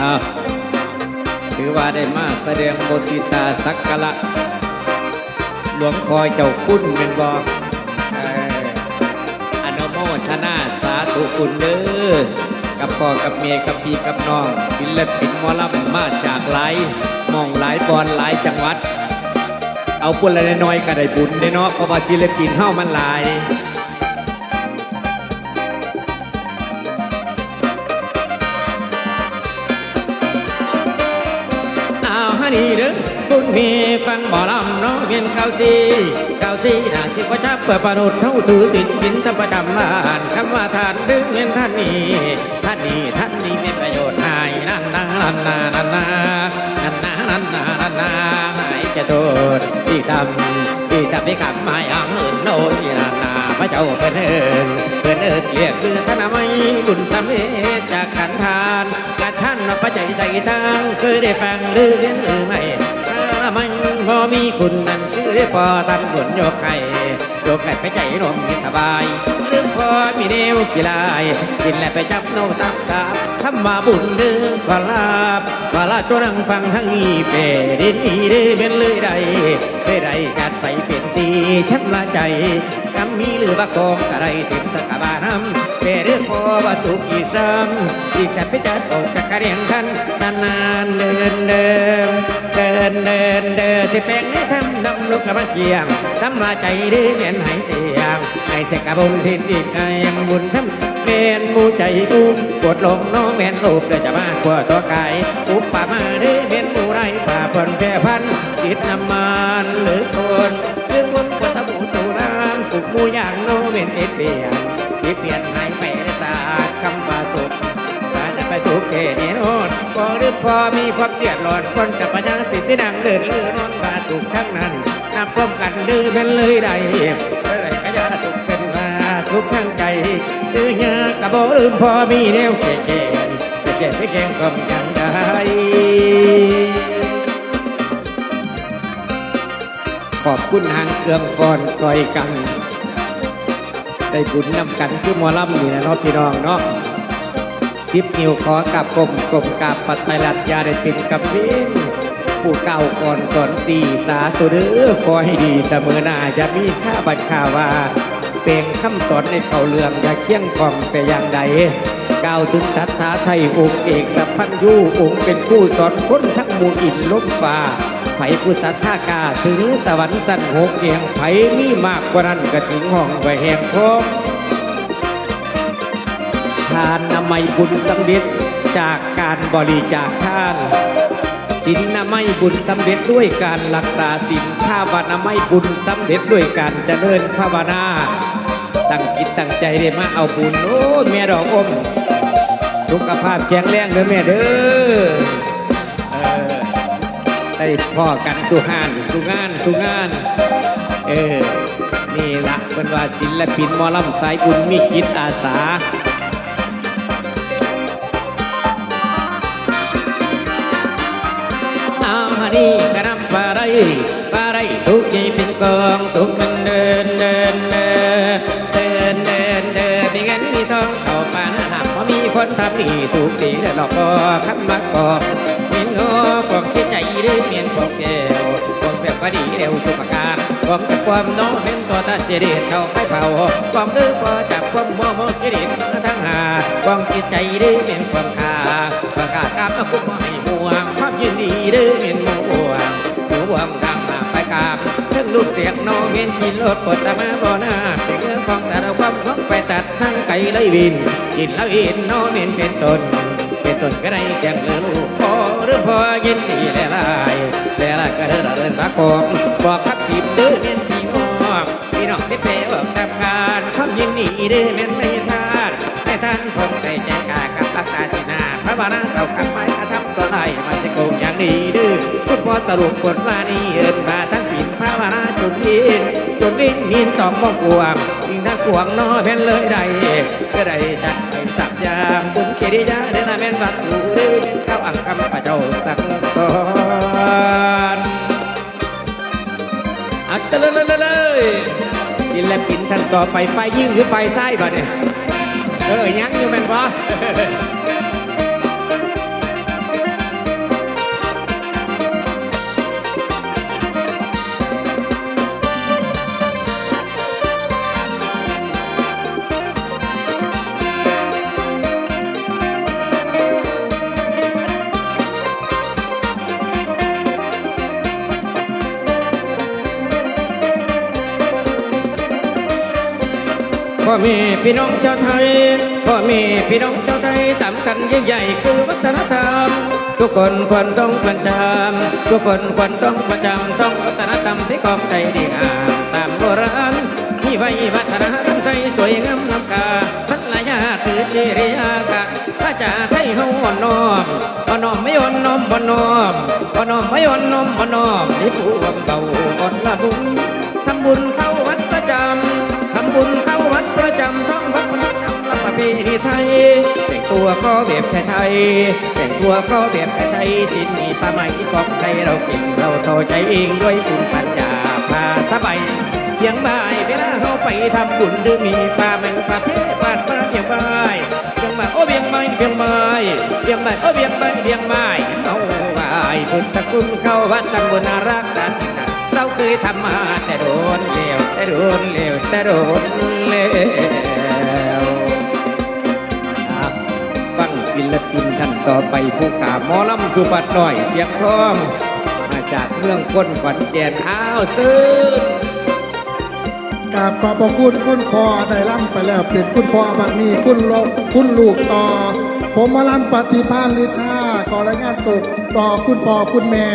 อ้าวถือว่าได้มาแสดงบทติตาสักกะละ หลวงพ่อเจ้าคุณเป็นบอกอนุโมทนาสาธุคุณเด้อกับพ่อกับเมียกับพี่กับน้องศิลปินมอลำมาจากหลายมองหลายบอนหลายจังหวัด เอาปุ่นละน้อยก็ได้บุญได้เนาะเพราะว่าศิลปินเฮามันหลาย คุณมีฟังบ่อลำน้องเห็นข่าวซีข่าวซีนาที่ว่าชับเปิดประนุษเท่าถือสินกินทำประจำบ้านคำว่าทานดึงเห็นท่านนี้ท่านนี้ท่านนี้มีประโยชน์ให้นั่นนานั่นนานั่นนานั่นนานั่นนานั่นนาให้จะโทษอีกซ้ำอีกซ้ำที่กลับมาอย่างอื่นโน้ยนั่นนาพระเจ้าเพิ่นเอิญเพิ่นเอิญเรียกคือท่านไม่บุญสำเร็จจากการทานการท่านพระใจใส่ทางเคยได้ฟังหรือเห็นหรือไม่ มันพอมีคุณนั่นคือได้พอทำบุญโยกไข่โยกไข่ไปใจนมกินสบายหรือพอมีเนวกีฬายกินแล้วไปจับโนตับสาบทำมาบุญเดือขอลาบขอลาตัวนั่งฟังทั้งนี้เปดินอีเดือเป็นเลยใดได้ใดกัดไปเป็นสีช้ำละใจ กำมีหรือว่าโกงกะไรเต็มตะกบานำเปเรือพอว่าสุกอีซ้ำอีกจัดไปจัดออกจากกระเรียงทันนานๆเดินเดินเดินเดินเดินที่แปลงนี้ทำดำลูกกระบะเกียงสำราใจดื้อเมียนหายเสียงให้เสกกระบุญทินอีกไอ้ยังบุญทำเมียนมูใจกูปวดลงน้องเมียนลูกเดินจะมากว่าตัวกายอุปป่ามาดื้อเมียนมูไรป่าพนแพร่พันจิตน้ำมันหรือ ความเดือดร้อนคนกับปัญญาสิทธิดังเดินเลือนอนบาถูกทั้งนั้นนับพร้อมกันดื้อเป็นเลยได้เมื่อไรก็จะถูกเป็นมาทุกทั้งใจดื้อยากระโบลืมพอมีแนวเก่งจะเก่งไปแข่งก็ยังได้ขอบคุณทางเครื่องฟอนซอยกัน ได้บุญนำกันคือมอลำนี่นะเนาะพี่น้องเนาะ สิบนิ้วขอกับกลมกลมกับปัตไตรลัดยาได้เป็นกับเวนผู้เก่าก่อนสอนสีสาตุเด้อขอให้ดีเสมอหน้าจะมีค่าบัตรข่าว่าเป่งคำสอนในเขาเรื่องอย่าเคี่ยงกล่อมแต่อย่างใดก้าวถึงศรัทธาไทยองค์เอกสัพพันยูองค์เป็นผู้สอนคนทั้งมูอินล้มฟ้าไผผู้ศรัทธากาถึงสวรรค์จันหกเกียงไผมีมากกว่านั้นก็ถึงห้องไว้แห่งพง ทานนามัยบุญสำเร็จจากการบริจาคทานสินนามัยบุญสำเร็จด้วยการรักษาสินภาวนามัยบุญสำเร็จด้วยการเจริญภาวนาตั้งจิตตั้งใจได้มาเอาบุญโอ้แม่ดอกอมสุขภาพแข็งแรงเด้อแม่เด้อเออได้พ่อกันสู่หานสู่งานสู่งาน เออนี่ละเป็นว่าศิลปินมอลำสายบุญมีจิตอาสา นี่กระนำปลาไรปลาไรสุกใหญ่เป็นกองสุกมันเดินเดินเดินเดินเดินเดินมีเงินมีทองเข้าป่าหน้าหักพรามีคนทำดีสุกดีแต่หลอกก็คำมากอกเมียนงอกองคิดใจหรือเมียนพวกแก้วพวกแบบก็ดีเร็วสุขการความตะความน้องเป็นตัวตาเจดีย์เข้าไปเผาความดื้อพอจับความมัวมัวกิริตทั้งหาความคิดใจหรือเมียนความขาประกาศกรรมคุ้ม ยินดีเด้อเมียนหมูบวงหมูบวงทางมาไปกราบถึงลูกเสียงน้องเมียนขี่รถปวดตามาบ่หน้าเป็นเงื่อนของแต่ละความของไปตัดนั่งไก่เลยวิน กินแล้วอินน้องเมียนเป็นต้นเป็นต้นก็ได้เสียงเลือลูกพอหรือพอยินดีแลลายแลลายก็เดินเดินปากองบอกขับทีบเด้อเมียนพี่มอกพี่น้องพี่เป๋บอกตามการความยินดีเด้อเมียนไม่ทาดให้ท่านคงใจใจกากับรักษาที่นาพระบานาเสาขับไม้กระทำ ไล่มาจะโกงอย่างนี้ดื้อคุณพ่อสรุปกฎว่านี่เอินมาทั้งผินพระบานาจนวินจนวินนินตองมองกวงยิ่งถ้ากวงนอเพนเลยได้ก็ได้จัดไปสับยามบุญเกริยาเดนาแม่นวัดดูดื้อเข้าอังคำพระเจ้าสังสอนอักตะเลยเลยเลยศิลปินท่านต่อไปไฟยิ่งหรือไฟไส้บ่เนี่ยเออยังอยู่แม่นบ่ พ่อแม่พี่น้องชาวไทยพ่อแม่พี่น้องชาวไทยสำคัญยิ่งใหญ่คือวัฒนธรรม ทุกคนควรต้องประจำทุกคนควรต้องประจำต้องวัฒนธรรมที่ของไทยดีงามตามโบราณมีไว้วัฒนธรรมไทยสวยงามล้ำค่าพันลายาถือจิริยากะพระจ่าไทยเฮาอ่อนน้อมอ่อนน้อมไม่อ่อนน้อมบ่น้อมอ่อนน้อมไม่อ่อนน้อมบ่น้อมนี่ผู้วเก่าอ่อนละบุญทำบุญเข้าวัดประจำทำบุญ ประจำท้องวัดประจำรับประเพณีไทย แต่งตัวก็แบบไทยๆแต่งตัวก็แบบไทยๆสินมีผ้าไหมของไทยเราเก่งเราโตใจเองด้วยบุญปัญญาพาสบายเพียงบ่ายเวลาเราไปทำบุญหรือมีปลาแมงปลาเพปลาปลาเพียงบ่ายเพียงบ่ายโอ้เพียงบ่เพียงบ่ายเพียงบ่ายโอ้เพียงบ่เพียงบ่ายเอาบ่ายพุทธคุณเข้าวัดทำบุญอารักษาเราเคยทำมาแต่โดนเลวแต่ โดนเลวแต่โดนเลวอะฟังศิลปินท่านต่อไปผู้ขาหมอลำสุบัดหน่อยเสียงทองมาจากเมืองก้นขวัญแก่นอ้าวซื้อกราบขอบพระคุณคุณพ่อได้ล่ำไปแล้วเป็นคุณพ่อบัดนี้คุณลูกคุณลูกต่อ ผมมาล่ำปฏิภาณลิชาขอรายงานตกต่อคุณพ่อคุณแม่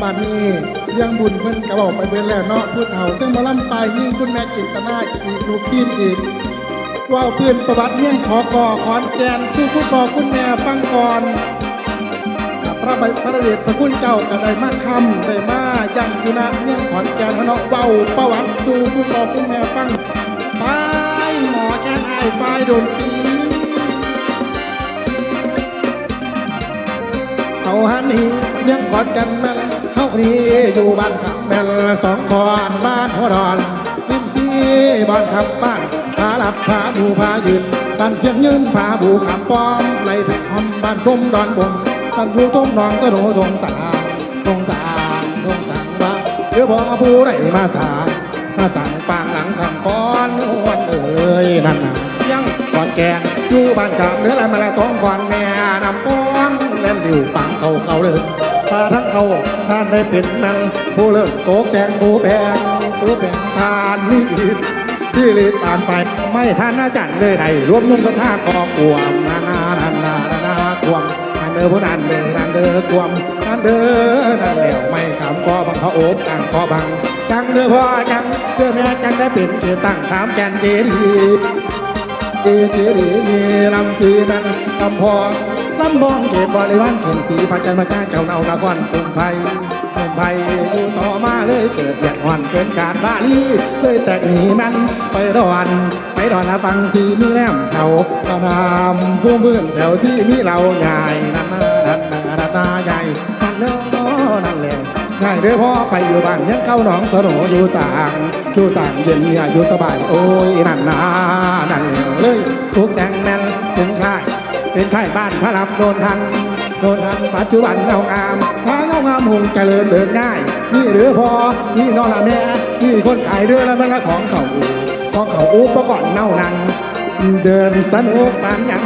บัดนี้ เรื่องบุญเพิ่นกระบอกไปเบิ่แล้วเนาะผู้เฒ่าจึงมาล่ำไปยิ่งคุณแม่กิตนาอีกลูกพี่อีกว่าเพื่อนประวัติเมี่ยงขอกอขอนแกนสู้คุณพ่อคุณแม่ฟังก่อนพระบพระเดชพระคุณเจ้าก็ได้มาคำได้มายังอยู่นะเมี่ยงขอนแก่นเนาะเบาประวัติสู่คุณพ่อคุณแม่ฟังไปหมอแกนไอ้ายฝ่ายดนตรีเอาหันนี่เมี่ยงขอนแก่นแม่ นเฮานี่อยู่บ้านขับแม่นสองคอนบ้านหัวดอนริมซีบ้านขับบ้านพาหลับพาบูพายืนบ้านเสียงยืนพาบูขามป้อมไหลไปหอมบ้านพรมดอนบมท่านผู้ทมนองสนุทงสางทงสางทงสางว่าเดี๋ยวบอกผู้ใดมาสางมาสั่งปางหลังคำก้อนนวลเอ่ยนั่นน่ะยังก่อนแกนอยู่บ้านกลางเนื้อลายมาละสองก่อนแม่นำป้องเล่นดิวปังเขาเขาเลย พาทั้งเขาท่านได้เป็นมันผู้เลิกโตกแตงผู้แพงผู้แพงทานนี่อิดที่รีบผ่านไปไม่ท่านอาจารย์เลยไหนรวมนุ่งสถากอกวมนานานานานานาควมอันเดอผู้นันเดอนันเดอควมนันเดอนันเหลวไม่ขำคอบังเขาโอบต่างคอบังจังเด้อพ่อจังเด้อแม่จังได้เป็นเกตั้งขามแกนเจดีเจเจดีมีลำสีนั้นลำพอง ลำบองเกตบริวารเข็มสีพระจันทร์พระเจ้าเจ้าเนานครกรุงไทยกรุงไทยอยู่ต่อมาเลยเกิดอย่างอ่อนเกินการบาลีเลยแตกหนีมันไปรอนไปรอนละฟังสีมีแนมเขาตานามผู้มื่นแถวสีมีเราใหญ่นั่นนานั่นนานั่นนาใหญ่นั่นเนาะนั่นแหละง่ายเด้อพ่อไปอยู่บ้านยังเก้าหนองสนออยู่สางอยู่สางเย็นเนี่ยอยู่สบายโอ้ยนั่นนานั่นเลยทุกแต่งแม่นถึงค่าย เป็นไข่บ้านพระรับโดนทันโดนทันปัจจุบันเงางามพาเงางามหงเจริญเดินง่าย นี่หรือพอนี่นอนละแม่นี่คนขายเรือและแม่ละของเขาของเขาอูปก่อนเน่านัง เดินสนุกปานยัง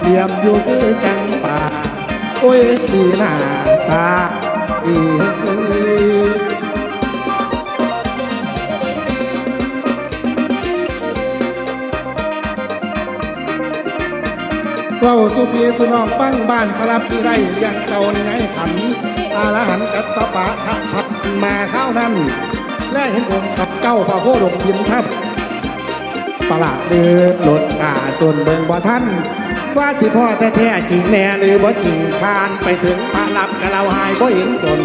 เหลี่ยมอยู่คือจังป่าโอ้ยสีหน้าสาอี เว้าสุพีสุนองฟังบ้านพระรับที่ไรเลี้ยงเก่าในไงขัน อาลหันกับสปะขะพัดมาข้าวนั้นและเห็นองค์กับเจ้าพระโคดงยินทับประหลาดเดือดหลดกาส่วนเบิงบ่ท่านว่าสิพ่อแท้ๆจริงแน่หรือบ่จริงคานไปถึงพระรับกะเราหายบ่เห็นสน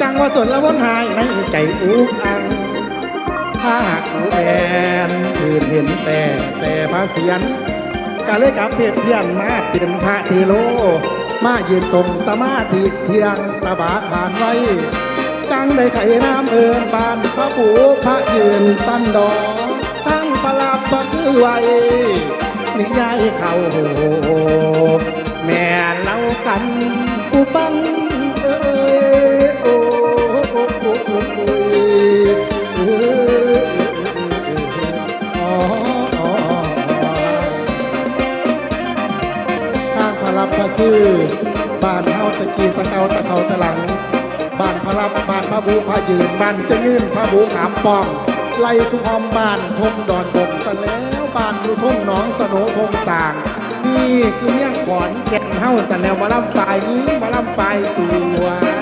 จังว่าสนละวนหายในใจอุกอังถ้าหากูแอนคืนเห็นแต่แต่พระเสียน ก็เลยกับเพียเพียนมาเป็นพระทีโล มายืนตรงสมาธิเทียงตะบาทานไว้ จังได้ไข่น้ำเอินบานพระผูพระยืนสั้นดอกตั้งประลับประคือไว้นิยายเขาโหแม่เล่ากันกูฟัง ผ้านพระรับานพระบูพระยืนบ้านเสยืนพระบูขามปอง ไล่ทุกหอมบ้านทงดอนบกสะแล้วบ้านอยู่ทงหนองสโนทงสาง นี่คือเมี่ยงขอนแก่นเฮาสะแล้วมาล่ำปลายนี้มาล่ำปลายสวย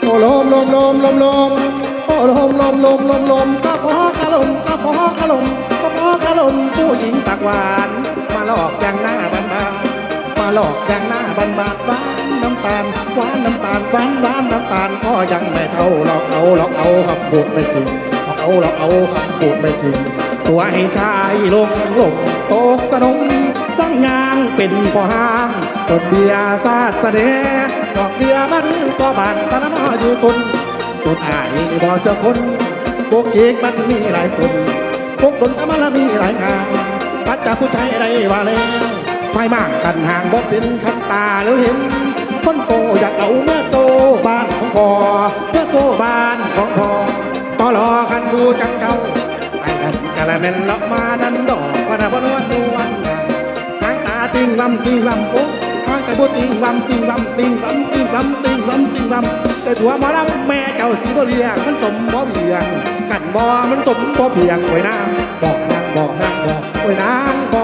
โอ้ลมลมลมลมลมโอ้ลมลมลมลมลมก็พอขลมก็พอขลม ขลมผู้หญิงปากหวาน มาหลอกอย่างหน้าบานบานมาหลอกอย่างหน้าบานบานหวานน้ำตาลหวานน้ำตาลหวานหวานน้ำตาลก็ยังไม่เท่าหลอกเอาหลอกเอาคำพูดไม่จริงหลอกเอาหลอกเอาคำพูดไม่จริงตัวให้ชายลงลงตกสนมตั้งยางเป็นพ่อห้างตดเบียร์ซาดเสดดอกเบียร์มันก็บานสนนออยู่ตนตนอายนี่บ่เสือคนพวกเอกมันมีหลายตน พวกตนก็มันละมีหลายงานสัจจะผู้ชายได้ว่าแล้วไฟมากกันห่างบ่เป็นคันตาหรือเห็นคนโกอยากเอาเมื่อโซบ้านของพ่อเมื่อโซบ้านของพ่อต่อรอคันดูจังเจ้าไอ้นั่นกะละแม่นเลาะมาดันดอกว่าน่ะบ่นวลนวลหางตาติงลำติงลำโอ้ หางแต่บ่ติงลำติงลำติงลำติงลำติงลำติงลำแต่ถัวหมาลำแม่เจ้าสีบ่เลียงมันสมบ่เพียงกันบ่มันสมบ่เพียงโอ้ยนางบอกนางบอกนางบอกโอ้ยนางบอก